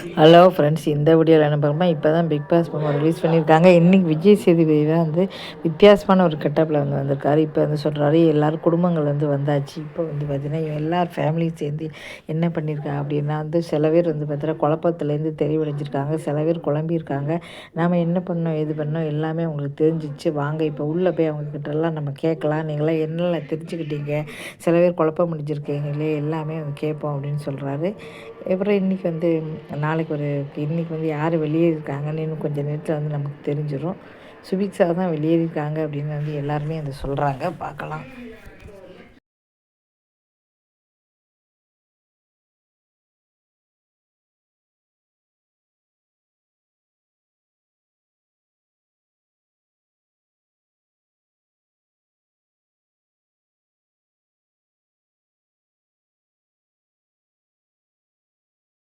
Hello friends இந்த வீடியோவில் என்ன பார்ப்போமா இப்போ தான் பிக் பாஸ் பொம்மை ரிலீஸ் பண்ணியிருக்காங்க. இன்றைக்கி விஜய் சேதுபதி தான் வந்து வித்தியாசமான ஒரு கெட்டப்பில் வந்து வந்திருக்காரு. இப்போ வந்து சொல்கிறாரு எல்லோரும் குடும்பங்கள் வந்து வந்தாச்சு. இப்போ வந்து பார்த்தீங்கன்னா எல்லார் ஃபேமிலியும் சேர்ந்து என்ன பண்ணியிருக்காங்க அப்படின்னா வந்து சில பேர் வந்து பார்த்தீங்கன்னா குழப்பத்துலேருந்து தெளிவடைஞ்சிருக்காங்க சில பேர் குழம்பியிருக்காங்க. நாம் என்ன பண்ணோம் எது பண்ணோம் எல்லாமே அவங்களுக்கு தெரிஞ்சிச்சு. வாங்க இப்போ உள்ளே போய் அவங்கக்கிட்டலாம் நம்ம கேட்கலாம். நீங்களாம் என்னெல்லாம் தெரிஞ்சுக்கிட்டீங்க? சில பேர் குழப்பம் முடிஞ்சிருக்கீங்களே எல்லாமே வந்து கேட்போம் அப்படின்னு சொல்கிறாரு அப்புறம் இன்றைக்கி வந்து நான் நாளைக்கு ஒரு இன்றைக்கி வந்து யார் வெளியேறிருக்காங்கன்னு இன்னும் கொஞ்சம் நேரத்தில் வந்து நமக்கு தெரிஞ்சிடும் சுபிக்ஷா தான் வெளியேறியிருக்காங்க அப்படின்னு வந்து எல்லாருமே அதை சொல்கிறாங்க பார்க்கலாம்.